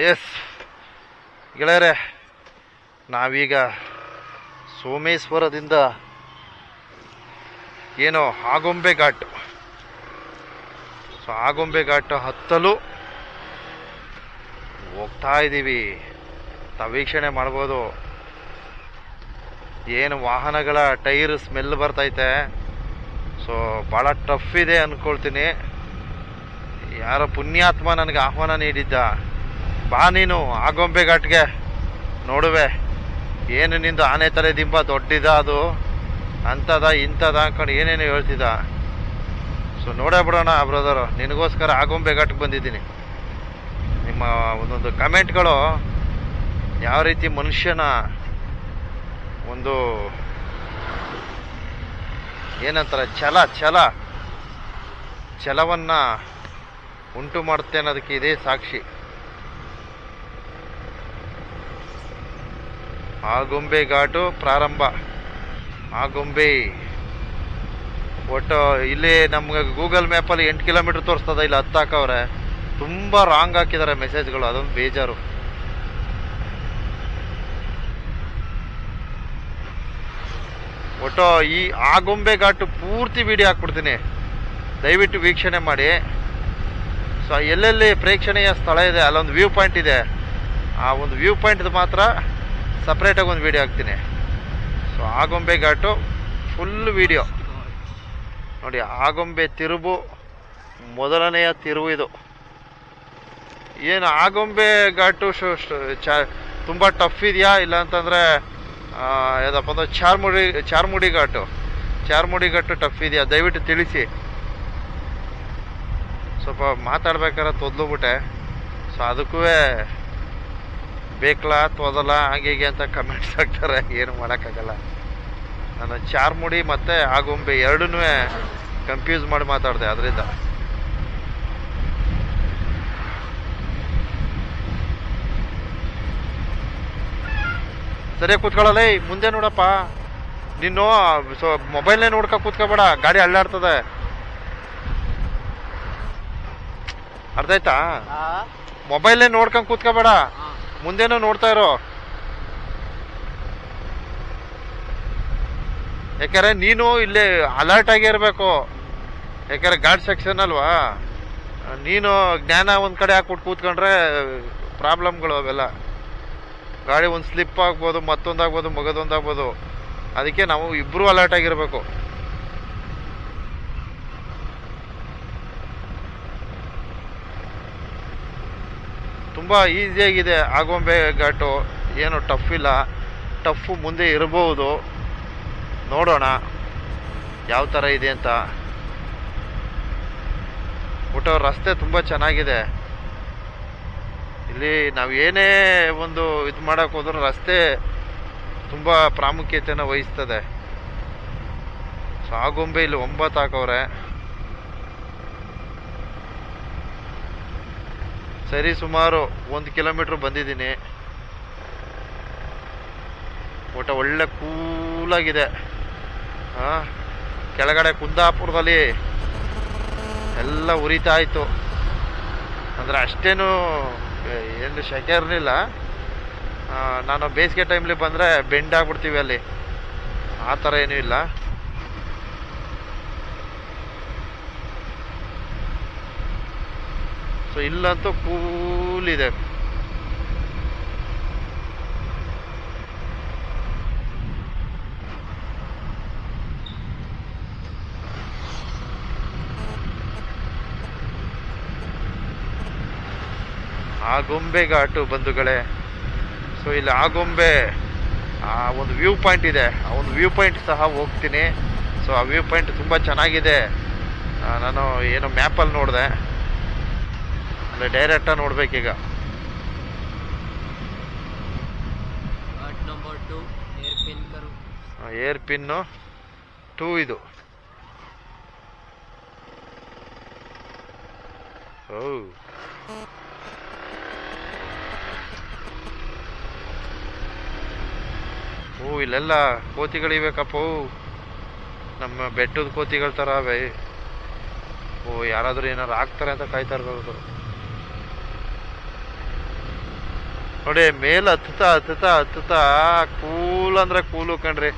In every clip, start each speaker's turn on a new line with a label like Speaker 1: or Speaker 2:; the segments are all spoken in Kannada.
Speaker 1: ಎಸ್ ಗೆಳೆಯರೆ, ನಾವೀಗ ಸೋಮೇಶ್ವರದಿಂದ ಏನೋ ಆಗೊಂಬೆ ಘಾಟು. ಸೊ, ಆಗೊಂಬೆ ಘಾಟು ಹತ್ತಲು ಹೋಗ್ತಾ ಇದ್ದೀವಿ. ತವೀಕ್ಷಣೆ ವೀಕ್ಷಣೆ ಮಾಡ್ಬೋದು. ಏನು ವಾಹನಗಳ ಟೈರ್ ಸ್ಮೆಲ್ ಬರ್ತೈತೆ. ಸೊ, ಭಾಳ ಟಫ್ ಇದೆ ಅಂದ್ಕೊಳ್ತೀನಿ ಯಾರೋ ಪುಣ್ಯಾತ್ಮ ನನಗೆ ಆಹ್ವಾನ ನೀಡಿದ್ದ. ಬಾ ನೀನು ಆಗೊಂಬೆ ಘಾಟ್ಗೆ ನೋಡುವೆ, ಏನು ನಿಂದು ಆನೆ ತಲೆ ದಿಂಬ ದೊಡ್ಡಿದ ಅದು? ಅಂಥದ ಇಂಥದ ಅಂದ್ಕೊಂಡು ಏನೇನು ಹೇಳ್ತಿದ್ದ. ಸೊ ನೋಡೇ ಬಿಡೋಣ ಬ್ರದರು, ನಿನಗೋಸ್ಕರ ಆಗೊಂಬೆ ಘಾಟ್ಗೆ ಬಂದಿದ್ದೀನಿ. ನಿಮ್ಮ ಒಂದೊಂದು ಕಮೆಂಟ್ಗಳು ಯಾವ ರೀತಿ ಮನುಷ್ಯನ ಒಂದು ಏನಂತಾರೆ, ಛಲ ಛಲ, ಛಲವನ್ನು ಉಂಟು ಮಾಡುತ್ತೆ ಅನ್ನೋದಕ್ಕೆ ಇದೇ ಸಾಕ್ಷಿ. ಆಗುಂಬೆ ಘಾಟು ಪ್ರಾರಂಭ. ಆಗುಂಬೆ ಒಟ್ಟು ಇಲ್ಲಿ ನಮ್ಗೆ ಗೂಗಲ್ ಮ್ಯಾಪಲ್ಲಿ ಎಂಟು ಕಿಲೋಮೀಟರ್ ತೋರಿಸ್ತದ ಇಲ್ಲಿ ಹತ್ತು ಹಾಕವ್ರೆ ತುಂಬ ರಾಂಗ್ ಹಾಕಿದ್ದಾರೆ ಮೆಸೇಜ್ಗಳು, ಅದೊಂದು ಬೇಜಾರು. ಒಟ್ಟು ಈ ಆಗುಂಬೆ ಘಾಟು ಪೂರ್ತಿ ವಿಡಿಯೋ ಹಾಕ್ಬಿಡ್ತೀನಿ. ದಯವಿಟ್ಟು ವೀಕ್ಷಣೆ ಮಾಡಿ. ಸೊ ಎಲ್ಲೆಲ್ಲಿ ಪ್ರೇಕ್ಷಣೀಯ ಸ್ಥಳ ಇದೆ, ಅಲ್ಲೊಂದು ವ್ಯೂ ಪಾಯಿಂಟ್ ಇದೆ. ಆ ಒಂದು ವ್ಯೂ ಪಾಯಿಂಟ್ದು ಮಾತ್ರ ಸಪ್ರೇಟಾಗಿ ಒಂದು ವೀಡಿಯೋ ಹಾಕ್ತೀನಿ. So Agumbe ghat full video ನೋಡಿ, ಆಗೊಂಬೆ ತಿರುವು ಮೊದಲನೆಯ ತಿರುವು ಇದು. ಏನು, ಆಗೊಂಬೆ ಘಾಟು ಚ, ತುಂಬ ಟಫ್ ಇದೆಯಾ? ಇಲ್ಲ ಅಂತಂದರೆ ಯಾವುದಪ್ಪ ಅಂದ್ರೆ ಚಾರ್ಮುಡಿ ಚಾರ್ಮುಡಿ ಘಾಟು. ಚಾರ್ಮುಡಿ ಘಾಟು ಟಫ್ ಇದೆಯಾ? ದಯವಿಟ್ಟು ತಿಳಿಸಿ. ಸ್ವಲ್ಪ ಮಾತಾಡ್ಬೇಕಾದ್ರೆ ತೊದ್ಲುಬಿಟ್ಟೆ ಸೊ ಅದಕ್ಕೂ ಬೇಕಲ್ಲ ತೋದಲ್ಲ ಹಾಗೆ ಹೀಗೆ ಅಂತ ಕಮೆಂಟ್ಸ್ ಹಾಕ್ತಾರೆ. ಏನು ಮಾಡೋಕ್ಕಾಗಲ್ಲ. ನಾನು ಚಾರ್ಮುಡಿ ಮತ್ತು ಆಗುಂಬೆ ಎರಡೂ ಕನ್ಫ್ಯೂಸ್ ಮಾಡಿ ಮಾತಾಡಿದೆ ಅದರಿಂದ. ಸರಿಯಾಗಿ ಕೂತ್ಕೊಳ್ಳಲ್ಲ ಮುಂದೆ ನೋಡಪ್ಪ. ನೀನು ಸೊ ಮೊಬೈಲ್ನೇ ನೋಡ್ಕೊ ಕೂತ್ಕೋಬೇಡ. ಗಾಡಿ ಅಳ್ಳಾಡ್ತದೆ. ಅರ್ಥ ಆಯ್ತಾ? ಮೊಬೈಲ್ನೇ ನೋಡ್ಕೊಂಡ್ ಕೂತ್ಕೋಬೇಡ. ಮುಂದೇನೋ ನೋಡ್ತಾ ಇರೋ. ಯಾಕಂದ್ರೆ ನೀನು ಇಲ್ಲಿ ಅಲರ್ಟ್ ಆಗಿರ್ಬೇಕು ಯಾಕಂದ್ರೆ ಗಾರ್ಡ್ ಸೆಕ್ಷನ್ ಅಲ್ವಾ? ನೀನು ಜ್ಞಾನ ಒಂದು ಕಡೆ ಹಾಕ್ಬಿಟ್ಟು ಕೂತ್ಕೊಂಡ್ರೆ ಪ್ರಾಬ್ಲಮ್ಗಳು ಅವೆಲ್ಲ. ಗಾಡಿ ಒಂದು ಸ್ಲಿಪ್ ಆಗ್ಬೋದು, ಮತ್ತೊಂದಾಗ್ಬೋದು, ಮಗದೊಂದಾಗ್ಬೋದು. ಅದಕ್ಕೆ ನಾವು ಇಬ್ರು ಅಲರ್ಟ್ ಆಗಿರ್ಬೇಕು. ತುಂಬ ಈಸಿಯಾಗಿದೆ ಆಗೊಂಬೆ ಘಾಟು ಏನು ಟಫ್ ಇಲ್ಲ. ಟಫು ಮುಂದೆ ಇರಬಹುದು ನೋಡೋಣ ಯಾವ ಥರ ಇದೆ ಅಂತ. ಒಟ್ಟು ರಸ್ತೆ ತುಂಬ ಚೆನ್ನಾಗಿದೆ. ಇಲ್ಲಿ ನಾವು ಏನೇ ಒಂದು ಇದು ಮಾಡೋಕ್ಕೆ ಹೋದ್ರೂ ರಸ್ತೆ ತುಂಬ ಪ್ರಾಮುಖ್ಯತೆಯನ್ನು ವಹಿಸ್ತದೆ. ಸೊ, ಆಗೊಂಬೆ ಇಲ್ಲಿ ಒಂಬತ್ತು ಹಾಕವ್ರೆ. ಸರಿ ಸುಮಾರು ಒಂದು ಕಿಲೋಮೀಟ್ರ್ ಬಂದಿದ್ದೀನಿ. ಒಟ್ಟು ಒಳ್ಳೆ ಕೂಲಾಗಿದೆ. ಹಾಂ ಕೆಳಗಡೆ ಕುಂದಾಪುರದಲ್ಲಿ ಎಲ್ಲ ಉರಿತಾ ಇತ್ತು. ಅಂದರೆ ಅಷ್ಟೇನು ಏನು ಶೆಕೆ ಇರಲಿಲ್ಲ. ನಾನು ಬೇಸಿಗೆ ಟೈಮಲ್ಲಿ ಬಂದರೆ ಬೆಂಡ್ ಆಗ್ಬಿಡ್ತೀವಿ ಅಲ್ಲಿ. ಆ ಥರ ಏನೂ ಇಲ್ಲ. ಸೊ ಇಲ್ಲಂತೂ ಕೂಲ್ ಇದೆ ಆಗೊಂಬೆ ಘಾಟು ಬಂಧುಗಳೇ. ಸೊ ಇಲ್ಲಿ ಆಗೊಂಬೆ ಆ ಒಂದು ವ್ಯೂ ಪಾಯಿಂಟ್ ಇದೆ. ಆ ಒಂದು ವ್ಯೂ ಪಾಯಿಂಟ್ ಸಹ ಹೋಗ್ತೀನಿ. ಸೊ ಆ ವ್ಯೂ ಪಾಯಿಂಟ್ ತುಂಬ ಚೆನ್ನಾಗಿದೆ. ನಾನು ಏನು ಮ್ಯಾಪಲ್ಲಿ ನೋಡಿದೆ. ಅಂದರೆ ಡೈರೆಕ್ಟಾಗಿ ನೋಡ್ಬೇಕೀಗ. ಏರ್ ಪಿನ್ನು ಟೂ ಇದು. ಓ. ಓ ಇಲ್ಲೆಲ್ಲ ಕೋತಿಗಳಿಬೇಕಪ್ಪ ನಮ್ಮ ಬೆಟ್ಟದ ಕೋತಿಗಳ ಥರ ಅವೇ. ಓ ಯಾರಾದರೂ ಏನಾರು ಹಾಕ್ತಾರೆ ಅಂತ ಕಾಯ್ತಾ ಇರ್ಬೋದು ನೋಡಿ, ಮೇಲೆ ಹತ್ತುತ್ತಾ ಹತ್ತುತ್ತಾ ಹತ್ತುತ್ತಾ, ಕೂಲ್ ಅಂದ್ರೆ ಕೂಲು ಕಣ್ರಿ.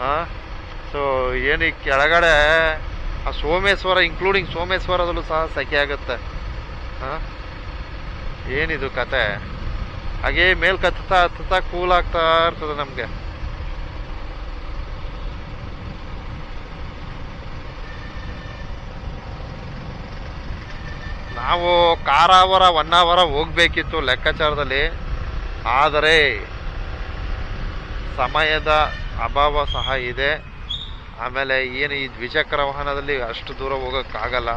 Speaker 1: ಹಾಂ ಸೊ ಏನು ಈ ಕೆಳಗಡೆ, ಆ ಸೋಮೇಶ್ವರ ಇನ್ಕ್ಲೂಡಿಂಗ್ ಸೋಮೇಶ್ವರದಲ್ಲೂ ಸಹ ಸಖಿ ಆಗುತ್ತೆ. ಹಾಂ ಏನಿದು ಕತೆ? ಹಾಗೇ ಮೇಲ್ ಕತ್ತುತ್ತಾ, ಹತ್ತುತ್ತಾ, ಕೂಲ್ ಆಗ್ತಾ ಇರ್ತದೆ ನಮಗೆ. ನಾವು ಕಾರಾವರ ಒನ್ ಅವರ ಹೋಗ್ಬೇಕಿತ್ತು ಲೆಕ್ಕಾಚಾರದಲ್ಲಿ. ಆದರೆ ಸಮಯದ ಅಭಾವ ಸಹ ಇದೆ. ಆಮೇಲೆ ಏನು ಈ ದ್ವಿಚಕ್ರ ವಾಹನದಲ್ಲಿ ಅಷ್ಟು ದೂರ ಹೋಗೋಕ್ಕಾಗಲ್ಲ.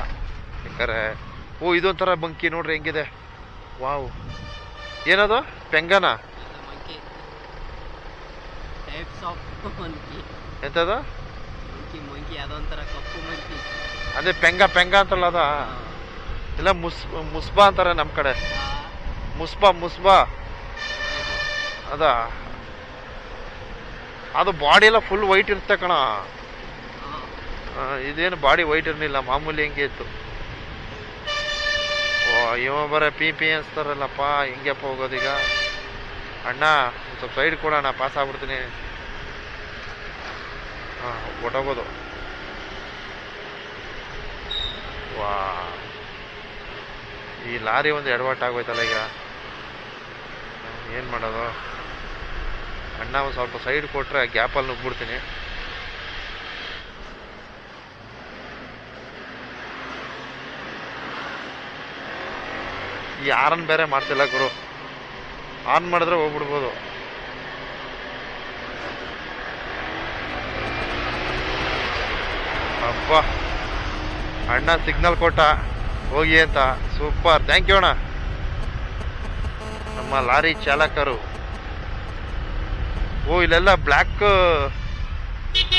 Speaker 1: ಯಾಕಂದರೆ ಓ ಇದೊಂಥರ ಬಂಕಿ ನೋಡ್ರಿ ಹೆಂಗಿದೆ. ವಾವ್. ಏನದು? ಪೆಂಗನ?
Speaker 2: ಮಂಕಿ
Speaker 1: ಅದೇ ಪೆಂಗ ಪೆಂಗ ಅಂತಲ್ಲ ಅದ? ಇಲ್ಲ ಮುಸ್ ಮುಸ್ಬಾ ಅಂತಾರೆ ನಮ್ಮ ಕಡೆ. ಮುಸ್ಬಾ ಮುಸ್ಬಾ. ಅದ? ಅದು ಬಾಡಿ ಎಲ್ಲ ಫುಲ್ ವೈಟ್ ಇರುತ್ತೆ ಕಣ. ಇದೇನು ಬಾಡಿ ವೈಟ್ ಇರಲಿಲ್ಲ, ಮಾಮೂಲಿ ಹೆಂಗೆ ಇತ್ತು. ಓ ಇವ ಬರ ಪಿ ಪಿ ಅನ್ಸ್ತಾರಲ್ಲಪ್ಪ ಹಿಂಗೆಪ್ಪ ಹೋಗೋದೀಗ. ಅಣ್ಣ ಸ್ವಲ್ಪ ಸೈಡ್ ಕೊಡೋಣ ಪಾಸ್ ಆಗ್ಬಿಡ್ತೀನಿ. ಹಾಂ ಒಟ್ಟೋಗೋದು ವಾ. ಈ ಲಾರಿ ಒಂದು ಎಡವಟ್ಟು ಆಗೋಯ್ತಲ್ಲ ಈಗ? ಏನು ಮಾಡೋದು? ಅಣ್ಣ ಒಂದು ಸ್ವಲ್ಪ ಸೈಡ್ ಕೊಟ್ಟರೆ ಗ್ಯಾಪಲ್ಲಿ ನುಗ್ಬಿಡ್ತೀನಿ ಈ ಆರನ್ ಬೇರೆ ಮಾಡ್ತಿಲ್ಲ ಗುರು. ಆನ್ ಮಾಡಿದ್ರೆ ಹೋಗ್ಬಿಡ್ಬೋದು. ಅಪ್ಪ ಅಣ್ಣ ಸಿಗ್ನಲ್ ಕೊಟ್ಟ. ಹೋಗಿ ಅಂತ. ಸೂಪರ್ ಥ್ಯಾಂಕ್ ಯು ಅಣ್ಣ. ನಮ್ಮ ಲಾರಿ ಚಾಲಕರು. ಓ, ಇಲ್ಲೆಲ್ಲ ಬ್ಲ್ಯಾಕ್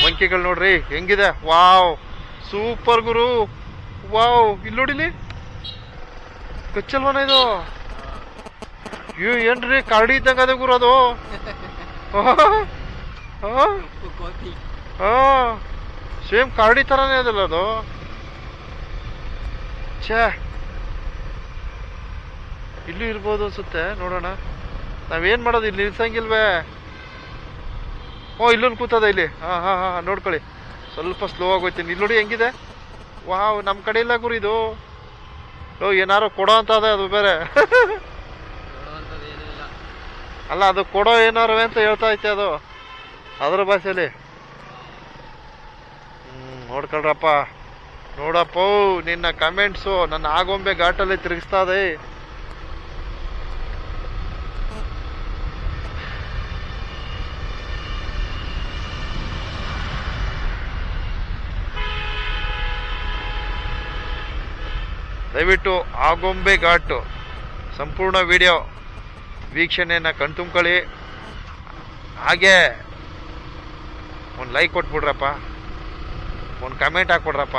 Speaker 1: ಮಂಕಿಗಳು ನೋಡ್ರಿ, ಹೆಂಗಿದೆ? ವಾವ್, ಸೂಪರ್ ಗುರು. ವಾವ್, ಇಲ್ಲಿ ನೋಡಿಲಿ ಕಚ್ಚಲ್ವನ ಇದು? ಅಯ್ಯೋ ಏನ್ರಿ, ಕರಡಿ ಇದ್ದಂಗೆ ಅದೇ ಗುರು ಅದು? ಸೇಮ್ ಕರಡಿ ತರನೇ ಅದಲ್ಲ ಅದು? ಛೇ. ಇಲ್ಲೂ ಇರ್ಬೋದು ಅನ್ಸುತ್ತೆ, ನೋಡೋಣ. ನಾವೇನ್ ಮಾಡೋದು, ಇಲ್ಲಿ ನಿಲ್ಸಂಗಿಲ್ವೇ? ಓ, ಇಲ್ಲೊಂದು ಕೂತದ ಇಲ್ಲಿ. ಹಾ ಹಾ ಹಾ ನೋಡ್ಕೊಳ್ಳಿ. ಸ್ವಲ್ಪ ಸ್ಲೋ ಆಗೋಯ್ತೀನಿ. ಇಲ್ಲಿ ನೋಡಿ ಹೆಂಗಿದೆ? ವಾವ್ ನಮ್ಮ ಕಡೆ ಇಲ್ಲ ಗುರು ಇದು. ಓ ಏನಾರು ಕೊಡೋ ಅಂತ ಅದ ಅದು ಬೇರೆ. ಅಲ್ಲ, ಅದು ಕೊಡೋ ಏನಾರು ಅಂತ ಹೇಳ್ತಾ ಐತೆ ಅದು. ಅದರ ಭಾಷೆಯಲ್ಲಿ ಹ್ಞೂ ನೋಡ್ಕೊಳ್ರಪ್ಪ. ನೋಡಪ್ಪ, ನಿನ್ನ ಕಮೆಂಟ್ಸು ನನ್ನ ಆಗೊಂಬೆ ಘಾಟಲ್ಲಿ ತಿರುಗಿಸ್ತಾ ಇದೆ. ದಯವಿಟ್ಟು ಆಗೊಂಬೆ ಘಾಟು. ಸಂಪೂರ್ಣ ವಿಡಿಯೋ ವೀಕ್ಷಣೆಯನ್ನು ಕಣ್ತುಂಬ್ಕೊಳ್ಳಿ. ಹಾಗೆ ಒಂದು ಲೈಕ್ ಕೊಟ್ಬಿಡ್ರಪ್ಪ. ಒಂದು ಕಮೆಂಟ್ ಹಾಕ್ಬಿಡ್ರಪ್ಪ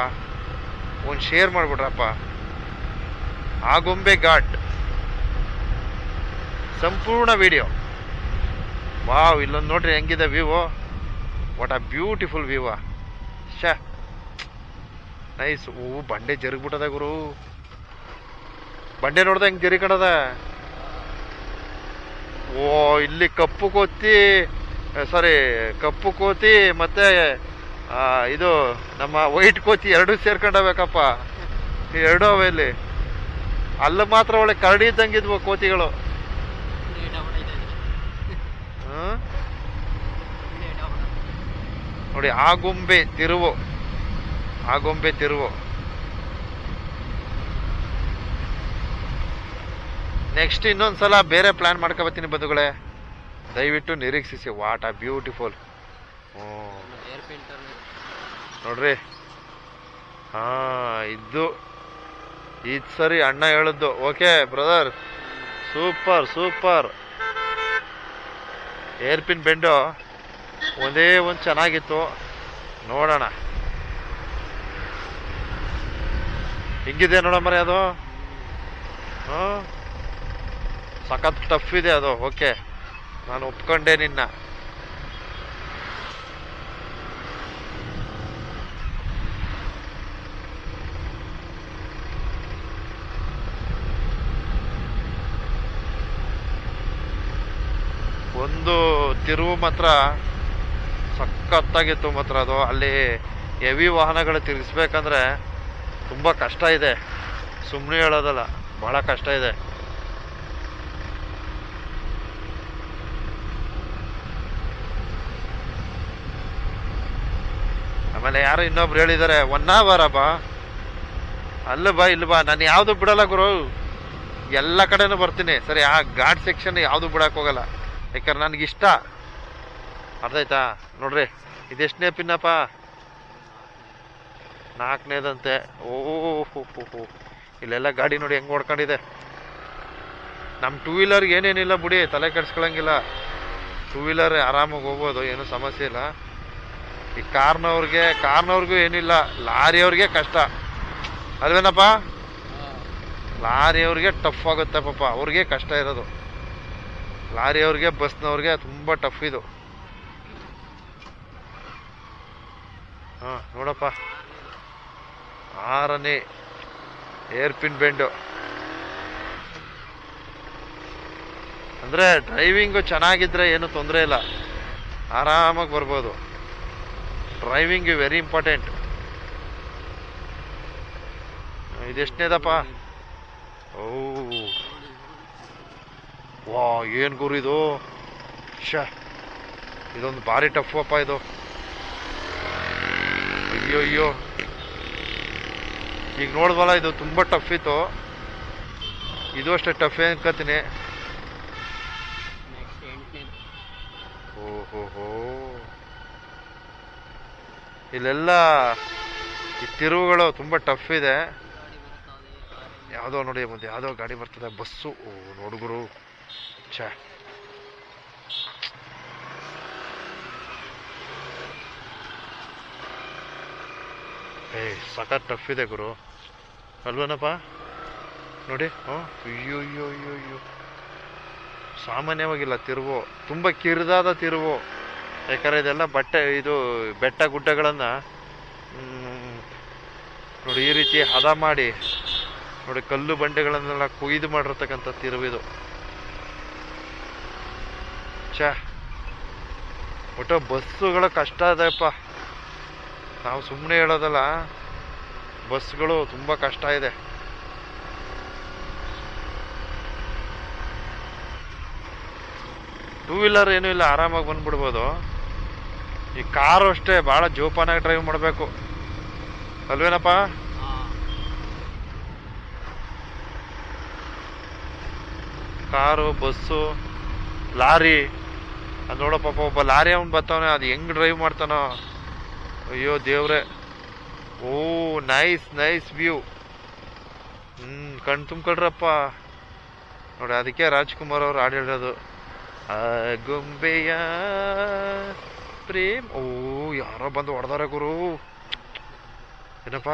Speaker 1: ಒಂದು ಶೇರ್ ಮಾಡಿಬಿಡ್ರಪ್ಪ. ಆಗೊಂಬೆ ಘಾಟ್. ಸಂಪೂರ್ಣ ವಿಡಿಯೋ. ವಾವ್, ಇಲ್ಲೊಂದು ನೋಡ್ರಿ ಹೆಂಗಿದೆ ವ್ಯೂವು ವಾಟ್ ಅ ಬ್ಯೂಟಿಫುಲ್ ವ್ಯೂವಾ ಶ ನೈಸ್ ಓ ಬಂಡೆ ಜರುಗ್ಬಿಟ್ಟದ ಗುರು. ಬಂಡೆ ನೋಡ್ದೆ ಹೆಂಗ್ ಜರಿಕಣದ ಓ, ಇಲ್ಲಿ ಕಪ್ಪು ಕೋತಿ ಸಾರಿ ಕಪ್ಪು ಕೋತಿ ಮತ್ತೆ ಇದು ನಮ್ಮ ವೈಟ್ ಕೋತಿ ಎರಡೂ ಸೇರ್ಕೊಂಡಬೇಕಪ್ಪ. ಎರಡು ಅವೆ ಇಲ್ಲಿ. ಅಲ್ಲಿ ಮಾತ್ರ ಒಳ್ಳೆ ಕರಡಿ ಇದ್ದಂಗಿದ್ವು ಕೋತಿಗಳು. ನೋಡಿ ಆಗುಂಬೆ ತಿರುವು. ಆಗುಂಬೆ ತಿರುವು. ನೆಕ್ಸ್ಟ್ ಇನ್ನೊಂದು ಸಲ ಬೇರೆ ಪ್ಲಾನ್ ಮಾಡ್ಕೊಬತ್ತೀನಿ ಬಂಧುಗಳೇ. ದಯವಿಟ್ಟು ನಿರೀಕ್ಷಿಸಿ ವಾಟ್ ಆ ಬ್ಯೂಟಿಫುಲ್ ಹ್ಞೂ ನೋಡ್ರಿ. ಹಾ, ಇದ್ದು. ಇದು ಸರಿ ಅಣ್ಣ ಹೇಳಿದ್ದು. Okay brother super super hairpin bend ಒಂದೇ ಒಂದು ಚೆನ್ನಾಗಿತ್ತು. ನೋಡೋಣ. ಹಿಂಗಿದೆ ನೋಡಮ್ಮರಿ ಅದು. ಹಾಂ ಸಖತ್ ಟಫ್ ಇದೆ ಅದು. ಓಕೆ ನಾನು ಒಪ್ಕೊಂಡೆ ನಿನ್ನ. ಒಂದು ತಿರುವು ಮಾತ್ರ ಸಖತ್ತಾಗಿತ್ತು ಮಾತ್ರ ಅದು. ಅಲ್ಲಿ ಹೆವಿ ವಾಹನಗಳು ತಿರುಗಿಸ್ಬೇಕಂದ್ರೆ ತುಂಬ ಕಷ್ಟ ಇದೆ. ಸುಮ್ಮನೆ ಹೇಳೋದಲ್ಲ ಭಾಳ ಕಷ್ಟ ಇದೆ. ಆಮೇಲೆ ಯಾರೋ ಇನ್ನೊಬ್ರು ಹೇಳಿದ್ದಾರೆ ಒನ್ ಅವರ ಬಾ ಅಲ್ಲ ಬಾ, ಇಲ್ಲ ಬಾ, ನಾನು ಯಾವುದು ಬಿಡಲ್ಲ ಗುರು. ಎಲ್ಲ ಕಡೆನೂ ಬರ್ತೀನಿ. ಸರಿ, ಆ ಘಾಟ್ ಸೆಕ್ಷನ್ ಯಾವುದು ಬಿಡಕ್ಕೆ ಹೋಗಲ್ಲ. ಯಾಕಂದ್ರೆ ನನಗೆ ಇಷ್ಟ ಅರ್ಥ ಆಯ್ತಾ? ನೋಡ್ರಿ, ಇದೆಷ್ಟನೇ ಪಿನ್ನಪ್ಪ? ನಾಲ್ಕನೇದಂತೆ. ಓ ಹೋ ಹೋ ಹೋ ಇಲ್ಲೆಲ್ಲ ಗಾಡಿ ನೋಡಿ ಹೆಂಗೆ ಓಡ್ಕೊಂಡಿದೆ. ನಮ್ಮ ಟೂ ವೀಲರ್ಗೆ ಏನೇನಿಲ್ಲ ಬಿಡಿ, ತಲೆ ಕೆಡ್ಸ್ಕೊಳಂಗಿಲ್ಲ. ಟೂ ವೀಲರ್ ಆರಾಮಾಗಿ ಹೋಗ್ಬೋದು, ಏನೂ ಸಮಸ್ಯೆ ಇಲ್ಲ. ಈ ಕಾರ್ನವ್ರಿಗೆ ಕಾರ್ನವ್ರಿಗೂ ಏನಿಲ್ಲ ಲಾರಿಯವ್ರಿಗೆ ಕಷ್ಟ. ಅಲ್ವೇನಪ್ಪ ಲಾರಿಯವ್ರಿಗೆ ಟಫ್ ಆಗುತ್ತೆ ಪಾಪ ಅವ್ರಿಗೆ ಕಷ್ಟ ಇರೋದು. ಲಾರಿಯವ್ರಿಗೆ ಬಸ್ನವ್ರಿಗೆ ತುಂಬ ಟಫ್ ಇದು. ಹಾಂ ನೋಡಪ್ಪ. ಆರನೇ ಏರ್ಪಿನ್ ಬೆಂಡು. ಅಂದರೆ ಡ್ರೈವಿಂಗು ಚೆನ್ನಾಗಿದ್ರೆ ಏನು ತೊಂದರೆ ಇಲ್ಲ. ಆರಾಮಾಗಿ ಬರ್ಬೋದು. ಡ್ರೈವಿಂಗ್ ವೆರಿ ಇಂಪಾರ್ಟೆಂಟ್ ಇದೆಷ್ಟನೇದಪ್ಪ? ಓ ವಾ ಏನು ಗುರು ಇದು? ಶ ಇದೊಂದು ಭಾರಿ ಟಫ್ ಅಪ್ಪ ಇದು. ಅಯ್ಯೋ ಅಯ್ಯೋ. ಈಗ ನೋಡ್ಬಲ್ಲ ಇದು ತುಂಬ ಟಫ್ ಇತ್ತು. ಇದು ಅಷ್ಟೇ ಟಫ್ ಅನ್ಕೋತೀನಿ.
Speaker 2: ನೆಕ್ಸ್ಟ್ ಹೋ
Speaker 1: ಓಹೋ ಇಲ್ಲೆಲ್ಲ ಈ ತಿರುವುಗಳು ತುಂಬ ಟಫ್ ಇದೆ. ಯಾವುದೋ ನೋಡಿ ಮುಂದೆ, ಯಾವುದೋ ಗಾಡಿ ಬರ್ತದೆ, ಬಸ್ಸು. ನೋಡುಗರು ಛೇ. ಏ, ಸಖತ್ ಟಫ್ ಇದೆ ಗುರು. ಅಲ್ವನಪ್ಪ? ನೋಡಿ ಹ್ಞೂ ಅಯ್ಯೋ ಅಯ್ಯೋ ಅಯ್ಯೋ ಅಯ್ಯೋ ಸಾಮಾನ್ಯವಾಗಿಲ್ಲ ತಿರುವು. ತುಂಬ ಕಿರಿದಾದ ತಿರುವು. ಯಾಕಂದ್ರೆ ಇದೆಲ್ಲ ಬಟ್ಟೆ, ಇದು ಬೆಟ್ಟ ಗುಡ್ಡಗಳನ್ನು ನೋಡಿ ಈ ರೀತಿ ಹದ ಮಾಡಿ, ನೋಡಿ ಕಲ್ಲು ಬಂಡೆಗಳನ್ನೆಲ್ಲ ಕೊಯ್ದು ಮಾಡಿರ್ತಕ್ಕಂಥ ತಿರುವಿದು ಚ ಒಟ್ಟು ಬಸ್ಸುಗಳು ಕಷ್ಟ ಇದೆಪ್ಪ ನಾವು ಸುಮ್ಮನೆ ಹೇಳೋದಲ್ಲ, ಬಸ್ಗಳು ತುಂಬ ಕಷ್ಟ ಇದೆ. ಟೂ ವೀಲರ್ ಏನೂ ಇಲ್ಲ, ಆರಾಮಾಗಿ ಬಂದ್ಬಿಡ್ಬೋದು. ಈ ಕಾರು ಅಷ್ಟೇ, ಭಾಳ ಜೋಪಾನಾಗಿ ಡ್ರೈವ್ ಮಾಡಬೇಕು. ಅಲ್ವೇನಪ್ಪ? Car, bus, lorry. ಅದು ನೋಡಪ್ಪ ಒಬ್ಬ ಲಾರಿ ಅವ್ನು ಬರ್ತಾವನೆ ಅದು ಹೆಂಗೆ ಡ್ರೈವ್ ಮಾಡ್ತಾನೋ. ಅಯ್ಯೋ ದೇವ್ರೆ. ಓ ನೈಸ್ ನೈಸ್ ವ್ಯೂ ಹ್ಞೂ ಕಣ್ ತುಂಬ್ಕೊಳ್ರಪ್ಪ. ನೋಡಿ, ಅದಕ್ಕೆ ರಾಜ್ಕುಮಾರ್ ಅವ್ರು ಹಾಡು ಹೇಳೋದು ಗೊಂಬೆಯ ಪ್ರೇಮ್. ಓ, ಯಾರೋ ಬಂದು ಹೊಡೆದಾರ ಗುರು. ಏನಪ್ಪ?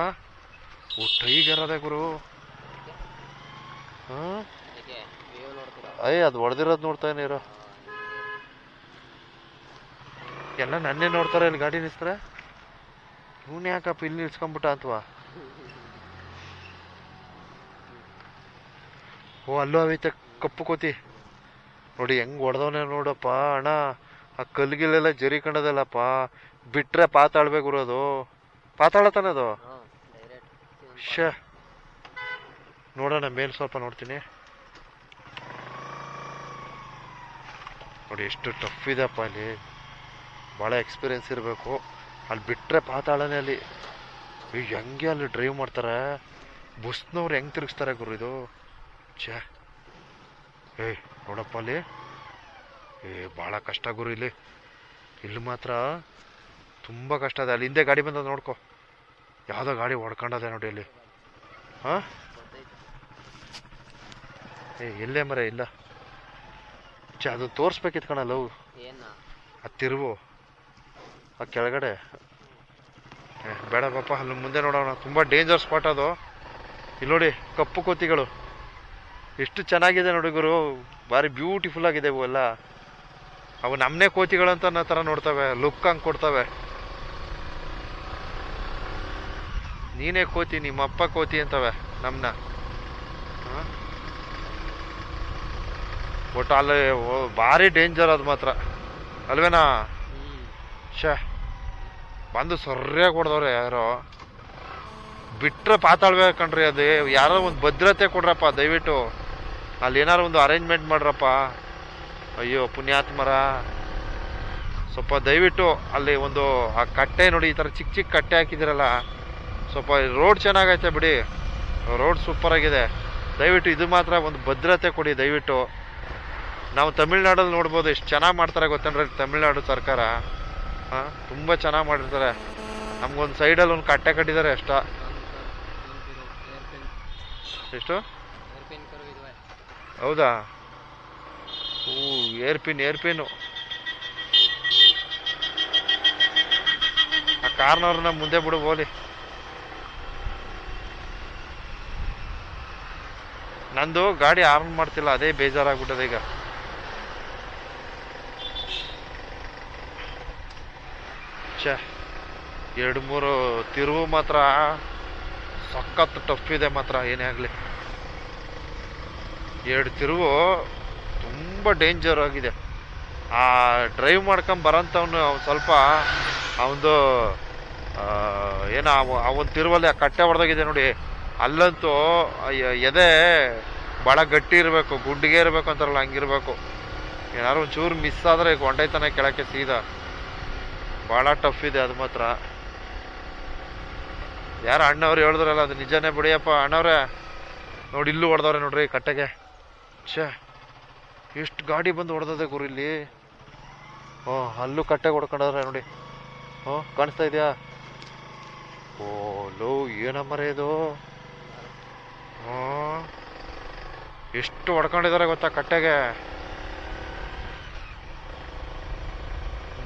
Speaker 1: ಓ ಟೈಗರ್ ಅದೇ ಗುರು. ಹಾ? ಅಯ್ಯ ಅದು ಹೊಡೆದಿರೋದು ನೋಡ್ತಾ ಇರೋ. ಎಲ್ಲ ನನ್ನೇ ನೋಡ್ತಾರೆ, ಇಲ್ಲಿ ಗಾಡಿ ನಿಲ್ಸ್ತಾರೆ. ಇವನ್ ಯಾಕಪ್ಪ ಇಲ್ಲಿ ನಿಲ್ಸ್ಕೊಂಬಿಟ್ಟ ಅಥವಾ ಓ, ಅಲ್ಲೂ ಅವೈತೆ ಕಪ್ಪು ಕೋತಿ. ನೋಡಿ, ಹೆಂಗ್ ಹೊಡೆದವನೇ ನೋಡಪ್ಪ, ಅಣ್ಣ. ಆ ಕಲ್ಗಿಲೆಲ್ಲ ಜರಿ ಕಂಡದಲ್ಲಪ್ಪ ಬಿಟ್ರೆ ಪಾತಾಳ್ಬೇಕು ಅದು. ಪಾತಾಳ ಅದು.
Speaker 2: ಹಾಂ
Speaker 1: ಶ ನೋಡೋಣ, ಮೇಲ್ ಸ್ವಲ್ಪ ನೋಡ್ತೀನಿ. ನೋಡಿ, ಎಷ್ಟು ಟಫ್ ಇದೆಪ್ಪ ಅಲ್ಲಿ. ಭಾಳ ಎಕ್ಸ್ಪೀರಿಯನ್ಸ್ ಇರಬೇಕು. ಅಲ್ಲಿ ಬಿಟ್ಟರೆ ಪಾತಾಳನೇ ಅಲ್ಲಿ. ಹೆಂಗೆ ಅಲ್ಲಿ ಡ್ರೈವ್ ಮಾಡ್ತಾರೆ? ಬುಸ್ನವ್ರು ಹೆಂಗೆ ತಿರುಗಿಸ್ತಾರೆ ಗುರು ಇದು? ಛೇ. ಏಯ್. ನೋಡಪ್ಪ ಅಲ್ಲಿ ಏ ಭಾಳ ಕಷ್ಟ ಗುರು ಇಲ್ಲಿ. ಇಲ್ಲಿ ಮಾತ್ರ ತುಂಬ ಕಷ್ಟ ಇದೆ. ಅಲ್ಲಿ ಹಿಂದೆ ಗಾಡಿ ಬಂದ ನೋಡ್ಕೊ. ಯಾವುದೋ ಗಾಡಿ ಹೊಡ್ಕೊಂಡದೆ ನೋಡಿ ಇಲ್ಲಿ. ಹಾಂ? ಏ ಎಲ್ಲೇ ಮರ ಇಲ್ಲ. ಛೆ ಅದು ತೋರಿಸ್ಬೇಕಿತ್ತು ಕಣ ಲವ್. ಆ ತಿರುವು. ಆ ಕೆಳಗಡೆ. ಏ, ಬೇಡ ಪಾಪ ಅಲ್ಲಿ ಮುಂದೆ ನೋಡೋಣ. ತುಂಬ ಡೇಂಜರ್ ಸ್ಪಾಟ್ ಅದು. ಇಲ್ಲಿ ನೋಡಿ ಕಪ್ಪು ಕೋತಿಗಳು. ಎಷ್ಟು ಚೆನ್ನಾಗಿದೆ ನೋಡಿ ಭಾರಿ ಬ್ಯೂಟಿಫುಲ್ ಆಗಿದೆ ಇವು ಎಲ್ಲ. ಅವು ನಮ್ಮನೆ ಕೋತಿಗಳಂತ ಅನ್ನೋ ಥರ ನೋಡ್ತವೆ ಲುಕ್ ಹಂಗೆ ಕೊಡ್ತವೆ. ನೀನೇ ಕೋತಿ ನಿಮ್ಮ ಅಪ್ಪ ಕೋತಿ ಅಂತವೆ ನಮ್ಮನ್ನ ಒಟ್ಟು ಅಲ್ಲಿ ಭಾರಿ ಡೇಂಜರ್ ಅದು ಮಾತ್ರ. ಅಲ್ವೇನಾ? ಶ ಬಂದು ಸರ್ಯಾಗಿ ಹೊಡೆದವ್ರೆ ಯಾರೋ. ಬಿಟ್ಟರೆ ಪಾತಾಳ್ಬೇಕು ಕಣ್ರಿ ಅದು. ಯಾರೋ ಒಂದು ಭದ್ರತೆ ಕೊಡ್ರಪ್ಪ, ದಯವಿಟ್ಟು. ಅಲ್ಲಿ ಏನಾರು ಒಂದು ಅರೇಂಜ್ಮೆಂಟ್ ಮಾಡ್ರಪ್ಪ. ಅಯ್ಯೋ, ಪುಣ್ಯಾತ್ಮರ. ಸ್ವಲ್ಪ ದಯವಿಟ್ಟು ಅಲ್ಲಿ ಒಂದು ಆ ಕಟ್ಟೆ ನೋಡಿ, ಈ ಥರ ಚಿಕ್ಕ ಚಿಕ್ಕ ಕಟ್ಟೆ ಹಾಕಿದ್ದೀರಲ್ಲ. ಸ್ವಲ್ಪ ರೋಡ್ ಚೆನ್ನಾಗೈತೆ ಬಿಡಿ. ರೋಡ್ ಸೂಪರಾಗಿದೆ ದಯವಿಟ್ಟು ಇದು ಮಾತ್ರ ಒಂದು ಭದ್ರತೆ ಕೊಡಿ, ದಯವಿಟ್ಟು. ನಾವು ತಮಿಳ್ನಾಡಲ್ಲಿ ನೋಡ್ಬೋದು ಎಷ್ಟು ಚೆನ್ನಾಗಿ ಮಾಡ್ತಾರೆ ಗೊತ್ತಂದ್ರೆ ತಮಿಳ್ನಾಡು ಸರ್ಕಾರ. ಹಾಂ, ತುಂಬ ಚೆನ್ನಾಗಿ ಮಾಡಿರ್ತಾರೆ. ನಮ್ಗೊಂದು ಸೈಡಲ್ಲಿ ಒಂದು ಕಟ್ಟೆ ಕಟ್ಟಿದ್ದಾರೆ ಅಷ್ಟ. ಎಷ್ಟು? ಹೌದಾ? ಓ, ಏರ್ಪಿನ್ ಏರ್ಪೇನು ಏರ್ ಆ ಕಾರ್ನವ್ರನ್ನ ಮುಂದೆ ಬಿಡು, ಹೋಲಿ. ನಂದು ಗಾಡಿ ಆರ್ನ್ ಮಾಡ್ತಿಲ್ಲ, ಅದೇ ಬೇಜಾರಾಗ್ಬಿಟ್ಟದೆ ಈಗ. ಛೇ, ಎರಡು ಮೂರು ತಿರುವು ಮಾತ್ರ. ಸಖತ್ ಟಫ್ ಇದೆ ಮಾತ್ರ, ಏನೇ ಆಗಲಿ. ಎರಡು ತಿರುವು ತುಂಬ ಡೇಂಜರ್ ಆಗಿದೆ. ಆ ಡ್ರೈವ್ ಮಾಡ್ಕೊಂಡು ಅವ್ನು ಸ್ವಲ್ಪ ಅವನದು ಏನೋ ಆ ಒಂದು ತಿರುವಲ್ಲಿ ಆ ಕಟ್ಟೆ ಹೊಡೆದೋಗಿದೆ ನೋಡಿ. ಅಲ್ಲಂತೂ ಎದೆ ಭಾಳ ಗಟ್ಟಿ ಇರಬೇಕು ಗುಡ್ಡಿಗೆ ಇರಬೇಕು ಅಂತಾರಲ್ಲ, ಹಂಗಿರಬೇಕು. ಏನಾದ್ರು ಒಂಚೂರು ಮಿಸ್ ಆದರೆ ಹೊಂಟೈತಾನೆ ಕೆಳಕ್ಕೆ ಸೀದಾ. ಭಾಳ ಟಫ್ ಇದೆ ಅದು ಮಾತ್ರ. ಯಾರು ಅಣ್ಣವ್ರು ಹೇಳಿದ್ರಲ್ಲ, ಅದು ನಿಜನೇ ಬಿಡಿಯಪ್ಪ, ಅಣ್ಣವ್ರೆ. ನೋಡಿ, ಇಲ್ಲೂ ಹೊಡೆದವ್ರೆ ನೋಡ್ರಿ ಕಟ್ಟೆಗೆ. ಛೇ ಎಷ್ಟು ಗಾಡಿ ಬಂದು ಹೊಡೆದದೆ ಗುರು ಇಲ್ಲಿ. ಹ್ಞೂ, ಅಲ್ಲೂ ಕಟ್ಟೆಗೆ ಹೊಡ್ಕೊಂಡವ್ರೆ ನೋಡಿ. ಹ್ಞೂ, ಕಾಣಿಸ್ತಾ ಇದೆಯಾ? ಓ ಲೋ ಏನಮ್ಮರ ಇದು? ಹ್ಞೂ ಎಷ್ಟು ಹೊಡ್ಕೊಂಡಿದ್ದಾರೆ ಗೊತ್ತಾ ಕಟ್ಟೆಗೆ?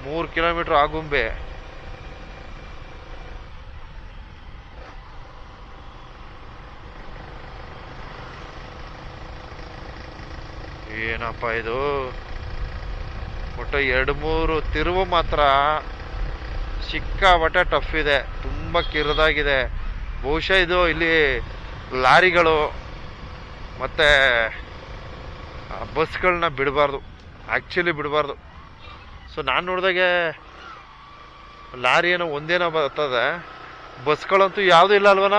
Speaker 1: ಮೂರು ಕಿಲೋಮೀಟ್ರ್ ಆಗುಂಬೆ ಏನಪ್ಪ ಇದು? ಒಟ್ಟು ಎರಡು ಮೂರು ತಿರುವು ಮಾತ್ರ ಸಿಕ್ಕಾಪಟ್ಟೆ ಟಫ್ ಇದೆ. ತುಂಬ ಕಿರಿದಾಗಿದೆ. ಬಹುಶಃ ಇದು ಇಲ್ಲಿ ಲಾರಿಗಳು ಮತ್ತು ಬಸ್ಗಳನ್ನ ಬಿಡಬಾರ್ದು. ಆ್ಯಕ್ಚುಲಿ ಬಿಡಬಾರ್ದು. ಸೊ ನಾನು ನೋಡಿದಾಗೆ ಲಾರಿ ಏನೋ ಒಂದೇನೋ ಬರ್ತದೆ. ಬಸ್ಗಳಂತೂ ಯಾವುದೂ ಇಲ್ಲ ಅಲ್ವನ?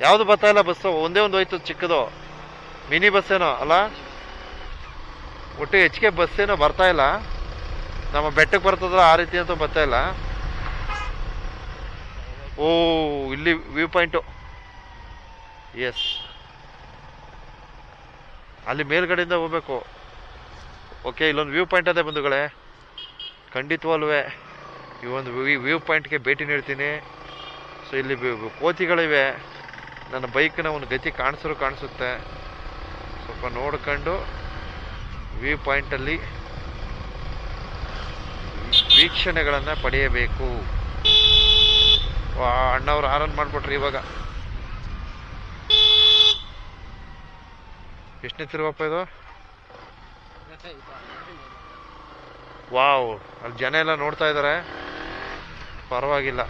Speaker 1: ಯಾವುದು ಬರ್ತಾ ಇಲ್ಲ ಬಸ್ಸು? ಒಂದೇ ಒಂದು ಹೋಯ್ತು ಚಿಕ್ಕದು. ಮಿನಿ ಬಸ್ ಏನೋ ಅಲ್ಲ? ಒಟ್ಟು ಕೆ ಬಸ್ ಏನೋ ಬರ್ತಾ ಇಲ್ಲ. ನಮ್ಮ ಬೆಟ್ಟಕ್ಕೆ ಬರ್ತದಲ್ಲ ಆ ರೀತಿ ಅಂತೂ ಬರ್ತಾ ಇಲ್ಲ. ಓ, ಇಲ್ಲಿ ವ್ಯೂ ಪಾಯಿಂಟು. ಎಸ್ ಅಲ್ಲಿ ಮೇಲ್ಗಡೆಯಿಂದ ಹೋಗ್ಬೇಕು. ಓಕೆ ಇಲ್ಲೊಂದು ವ್ಯೂ ಪಾಯಿಂಟ್ ಅದೇ ಬಂಧುಗಳೇ. ಖಂಡಿತವಲ್ವೇ ಈ ಒಂದು ವ್ಯೂ ಪಾಯಿಂಟ್ಗೆ ಭೇಟಿ ನೀಡ್ತೀನಿ. ಸೊ ಇಲ್ಲಿ ಕೋತಿಗಳಿವೆ. ನನ್ನ ಬೈಕ್ನ ಒಂದು ಗತಿ ಕಾಣಿಸಿದ್ರು ಕಾಣಿಸುತ್ತೆ. ಸ್ವಲ್ಪ ನೋಡ್ಕೊಂಡು ವ್ಯೂ ಪಾಯಿಂಟಲ್ಲಿ ವೀಕ್ಷಣೆಗಳನ್ನು ಪಡೆಯಬೇಕು. ಅಣ್ಣವ್ರು ಆರನ್ ಮಾಡ್ಬಿಟ್ರಿ ಇವಾಗ. ಎಷ್ಟನೇ ತಿರುವಪ್ಪ ಇದು? ವಾವ್, ಅಲ್ಲಿ ಜನ ಎಲ್ಲ ನೋಡ್ತಾ ಇದ್ದಾರೆ ಪರವಾಗಿಲ್ಲ.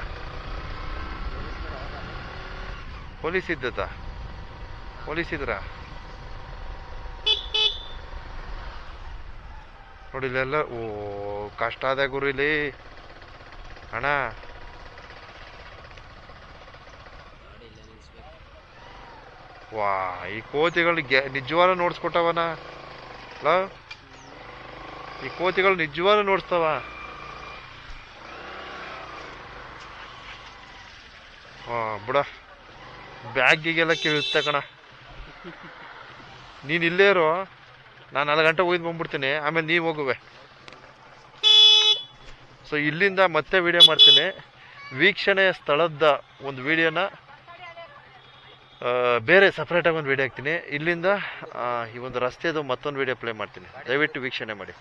Speaker 1: ಪೊಲೀಸ್ ಇದ್ದದ ಪೊಲೀಸ್ ಇದ್ರ? ನೋಡಿ ಇಲ್ಲೆಲ್ಲ ಓ, ಕಷ್ಟ ಅದೇ ಗುರು ಇಲ್ಲಿ. ಅಣ್ಣ. ವಾ, ಈ ಕೋತಿಗಳು ನಿಜವಾಗ ನಿಜವಾಗ್ಲೂ ನೋಡ್ಸ್ಕೊಟ್ಟವನ? ಅಲ್ಲ? ಈ ಕೋತಿಗಳು ನಿಜವಾಗ್ಲೂ ನೋಡ್ಸ್ತಾವ? ಬಿಡ. ಬ್ಯಾಗಿಗೆಲ್ಲ ಕೇಳುತ್ತೆ ಕಣ. ನೀನು ಇಲ್ಲೇ ಇರು. ನಾನು ನಾಲ್ಕು ಗಂಟೆ ಹೋಗಿದ್ದು ಬಂದ್ಬಿಡ್ತೀನಿ. ಆಮೇಲೆ ನೀವು ಹೋಗುವೆ. ಸೊ ಇಲ್ಲಿಂದ ಮತ್ತೆ ವಿಡಿಯೋ ಮಾಡ್ತೀನಿ. ವೀಕ್ಷಣೆಯ ಸ್ಥಳದ ಒಂದು ವಿಡಿಯೋನ ಬೇರೆ ಸಪ್ರೇಟಾಗಿ ಒಂದು ವಿಡಿಯೋ ಹಾಕ್ತೀನಿ. ಇಲ್ಲಿಂದ ಈ ಒಂದು ರಸ್ತೆದು ಮತ್ತೊಂದು ವಿಡಿಯೋ ಪ್ಲೇ ಮಾಡ್ತೀನಿ. ದಯವಿಟ್ಟು ವೀಕ್ಷಣೆ ಮಾಡಿ.